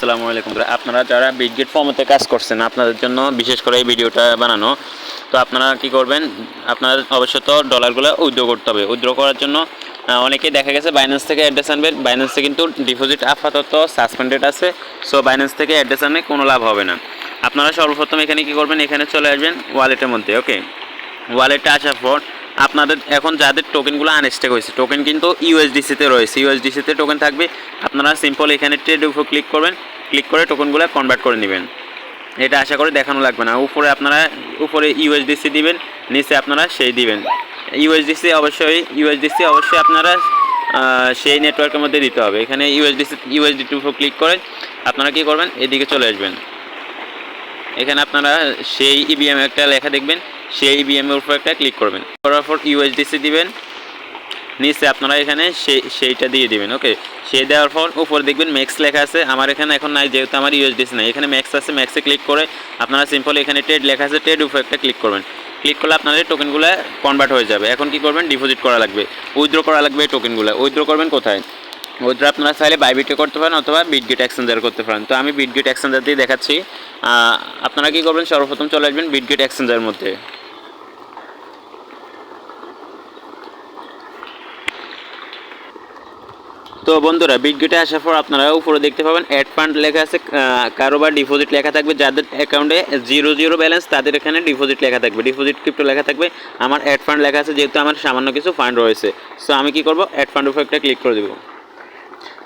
আসসালামু আলাইকুম। আপনারা যারা বিটগেট ফর্মতে কাজ করছেন আপনাদের জন্য বিশেষ করে এই ভিডিওটা বানানো তো আপনারা কি করবেন? আপনার অবশ্যই তো ডলারগুলো উইথড্র করতে হবে। উইথড্র করার জন্য আহ, অনেকেই দেখা গেছে বাইন্যান্স থেকে অ্যাড্রেস আনবেন বাইন্যান্সে কিন্তু ডিপোজিট আপাতত সাসপেন্ডেড আছে সো বাইন্যান্স থেকে অ্যাড্রেস আনলে কোনো লাভ হবে না। আপনারা সর্বপ্রথম এখানে কি করবেন? এখানে চলে আসবেন ওয়ালেটের মধ্যে ওকে ওয়ালেটটা আসার পর আপনাদের এখন যাদের টোকেনগুলো আনস্টেক হয়েছে টোকেন কিন্তু ইউএসডিসিতে রয়েছে। ইউএসডিসিতে টোকেন থাকবে, আপনারা সিম্পল এখানে ট্রেড উপর ক্লিক করবেন ক্লিক করে টোকেনগুলো কনভার্ট করে নেবেন। এটা আশা করে দেখানো লাগবে না। উপরে আপনারা, উপরে ইউএসডিসি দিবেন, নিচে আপনারা সেই দিবেন। ইউএসডিসি অবশ্যই ইউএসডিসি অবশ্যই আপনারা সেই নেটওয়ার্কের মধ্যে দিতে হবে। এখানে ইউএসডিসি ইউএসডিটির উপর ক্লিক করে আপনারা কি করবেন? এদিকে চলে আসবেন। এখানে আপনারা সেই ইবিএম একটা লেখা দেখবেন। সেই ইবিএম এর উপর একটা ক্লিক করবেন। করার পর ইউএসডিসি দিবেন। নিচে আপনারা এখানে সেই সেইটা দিয়ে দিবেন ওকে সেই দেওয়ার পর উপর দেখবেন ম্যাক্স লেখা আছে। আমার এখানে এখন নাই, যেহেতু আমার ইউএসডিসি নাই। এখানে ম্যাক্স আছে ম্যাক্সে ক্লিক করে আপনারা সিম্পল এখানে ট্রেড লেখা আছে ট্রেড উপর একটা ক্লিক করবেন। ক্লিক করলে আপনাদের টোকেনগুলো কনভার্ট হয়ে যাবে। এখন কি করবেন? ডিপোজিট করা লাগবে। উইথড্র করা লাগবে টোকেনগুলো উইথড্র করবেন কোথায়? উইথড্র আপনারা চাইলে বাইবিটে করতে পারেন অথবা বিটগেট এক্সচেঞ্জার করতে পারেন। তো আমি বিটগেট এক্সচেঞ্জার দিয়ে দেখাচ্ছি। আপনারা কি করবেন? সর্বপ্রথম চলে আসবেন বিটগেট এক্সচেঞ্জারের মধ্যে। তো বন্ধুরা বিটগেটে আসার পর আপনারা উপরে দেখতে পাবেন অ্যাড ফান্ড লেখা আছে আহ, কারও বা ডিপোজিট লেখা থাকবে যাদের অ্যাকাউন্টে জিরো জিরো ব্যালেন্স তাদের এখানে ডিপোজিট লেখা থাকবে। ডিপোজিট ক্রিপ্টো লেখা থাকবে আমার অ্যাড ফান্ড লেখা আছে যেহেতু আমার সামান্য কিছু ফান্ড রয়েছে। সো আমি কি করব? অ্যাড ফান্ড উপর একটা ক্লিক করে দেবো।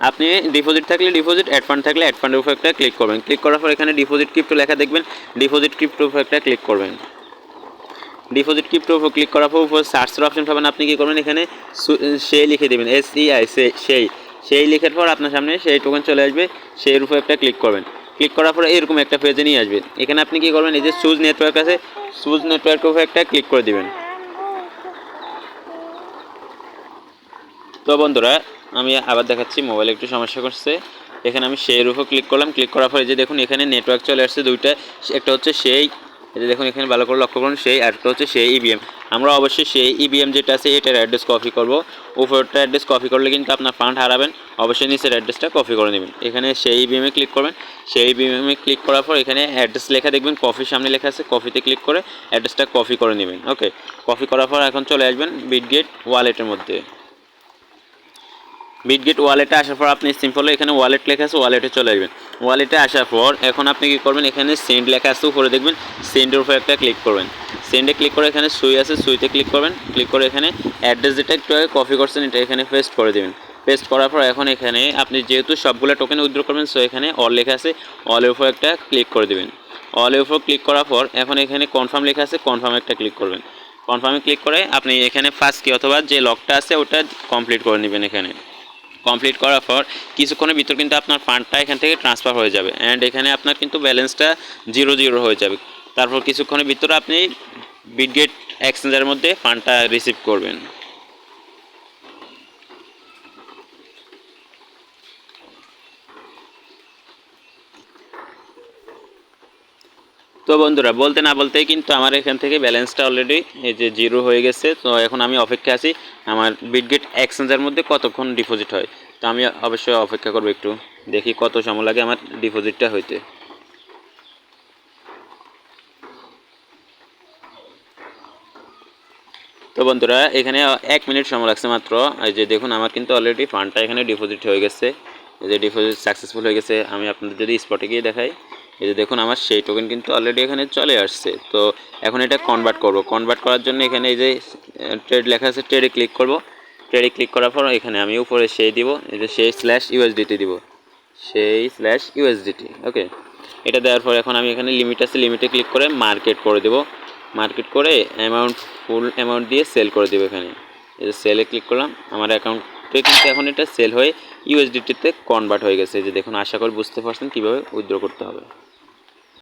আপনি ডিপোজিট থাকলে ডিপোজিট অ্যাড ফান্ড থাকলে অ্যাড ফান্ডের উপর একটা ক্লিক করবেন। ক্লিক করার পর এখানে ডিপোজিট ক্রিপ্টো লেখা দেখবেন ডিপোজিট ক্রিপ্টোর উপর একটা ক্লিক করবেন। ডিপোজিট ক্রিপ্টোর উপর ক্লিক করার পর উপর সার্চের অপশন পাবেন। আপনি কী করবেন? এখানে সু- সেই লিখে দেবেন এস ই আই সেই। সেই লিখার পর আপনার সামনে সেই টোকেন চলে আসবে, সেই উপর একটা ক্লিক করবেন। ক্লিক করার পর এরকম একটা পেজে নিয়ে আসবে এখানে আপনি কি করবেন, এই যে সুজ নেটওয়ার্ক আছে সুজ নেটওয়ার্কের উপর একটা ক্লিক করে দিবেন। তো বন্ধুরা, আমি আবার দেখাচ্ছি মোবাইলে একটু সমস্যা করছে। এখানে আমি সেই উপর ক্লিক করলাম ক্লিক করার পরে যে দেখুন, এখানে নেটওয়ার্ক চলে আসছে দুইটা। একটা হচ্ছে সেই যে দেখুন, এখানে ভালো করে লক্ষ্য করুন, সেই অ্যাডটা হচ্ছে সেই ইবিএম আমরা অবশ্যই সেই ইবিএম যেটা আছে, এটার অ্যাড্রেস কপি করব। উপরটা অ্যাড্রেস কপি করলে কিন্তু আপনার ফান্ড হারাবেন। অবশ্যই নিচের অ্যাড্রেসটা কপি করে নেবেন। এখানে সেই ইবিএমে ক্লিক করবেন। সেই ইবিএমে ক্লিক করার পর এখানে অ্যাড্রেস লেখা দেখবেন কফির সামনে লেখা আছে কফিতে ক্লিক করে অ্যাড্রেসটা কপি করে নেবেন। ওকে কপি করার পর এখন চলে আসবেন বিটগেট ওয়ালেটের মধ্যে। বিটগেট ওয়ালেটে আসার পর আপনি সিম্পল এখানে ওয়ালেট লেখা আছে ওয়ালেটে চলে আসবেন। ওয়ালেটে আসার পর এখন আপনি কি করবেন? এখানে সেন্ড লেখা আছে, উপরে দেখবেন সেন্ডের উপর একটা ক্লিক করবেন। সেন্ডে ক্লিক করে এখানে সুই আছে, সুইতে ক্লিক করবেন। ক্লিক করে এখানে অ্যাড্রেস যেটা একটু আগে কপি করছেন, এটা এখানে পেস্ট করে দেবেন। পেস্ট করার পর এখন এখানে আপনি যেহেতু সবগুলো টোকেন উইথড্র করবেন সো এখানে অল লেখা আছে অলের উপর একটা ক্লিক করে দেবেন। অলের উপর ক্লিক করার পর এখন এখানে কনফার্ম লেখা আছে কনফার্ম একটা ক্লিক করবেন। কনফার্মে ক্লিক করে আপনি এখানে ফার্স্ট কি অথবা যে লকটা আছে, ওটা কমপ্লিট করে নেবেন এখানে। কমপ্লিট করার পর কিছুক্ষণের ভিতর কিন্তু আপনার ফান্ডটা এখান থেকে ট্রান্সফার হয়ে যাবে অ্যান্ড এখানে আপনার কিন্তু ব্যালেন্সটা জিরো জিরো হয়ে যাবে। তারপর কিছুক্ষণের ভিতরে আপনি বিটগেট এক্সচেঞ্জের মধ্যে ফান্ডটা রিসিভ করবেন। তো বন্ধুরা, বলতে না বলতেই কিন্তু আমার এখান থেকে ব্যালেন্সটা অলরেডি এই যে জিরো হয়ে গেছে। তো এখন আমি অপেক্ষা আছি, আমার বিটগেট এক্সচেঞ্জের মধ্যে কতক্ষণ ডিপোজিট হয়? তো আমি অবশ্যই অপেক্ষা করব একটু, দেখি কত সময় লাগে আমার ডিপোজিটটা হইতে। তো বন্ধুরা, এখানে এক মিনিট সময় লাগছে মাত্র। এই যে দেখুন, আমার কিন্তু অলরেডি ফান্ডটা এখানে ডিপোজিট হয়ে গেছে। এই যে ডিপোজিট সাকসেসফুল হয়ে গেছে। আমি আপনাদের যদি স্পটে গিয়ে দেখাই এই যে দেখুন, আমার সেই টোকেন কিন্তু অলরেডি এখানে চলে আসছে। তো এখন এটা কনভার্ট করব। কনভার্ট করার জন্য এখানে এই যে ট্রেড লেখা আছে ট্রেডে ক্লিক করব। ট্রেডে ক্লিক করার পর এখানে আমি উপরে সেই দিব, এই যে সেই স্ল্যাশ ইউএসডিটি দিব। সেই স্ল্যাশ ইউএসডিটি ওকে এটা দেওয়ার পর এখন আমি এখানে লিমিট আছে লিমিটে ক্লিক করে মার্কেট করে দেব। মার্কেট করে অ্যামাউন্ট ফুল অ্যামাউন্ট দিয়ে সেল করে দেবো এখানে। এই যে সেলে ক্লিক করলাম, আমার অ্যাকাউন্টে কিন্তু এখন এটা সেল হয়ে ইউএসডিটিতে কনভার্ট হয়ে গেছে। যে দেখুন, আশা করি বুঝতে পারছেন কীভাবে উইথড্র করতে হবে।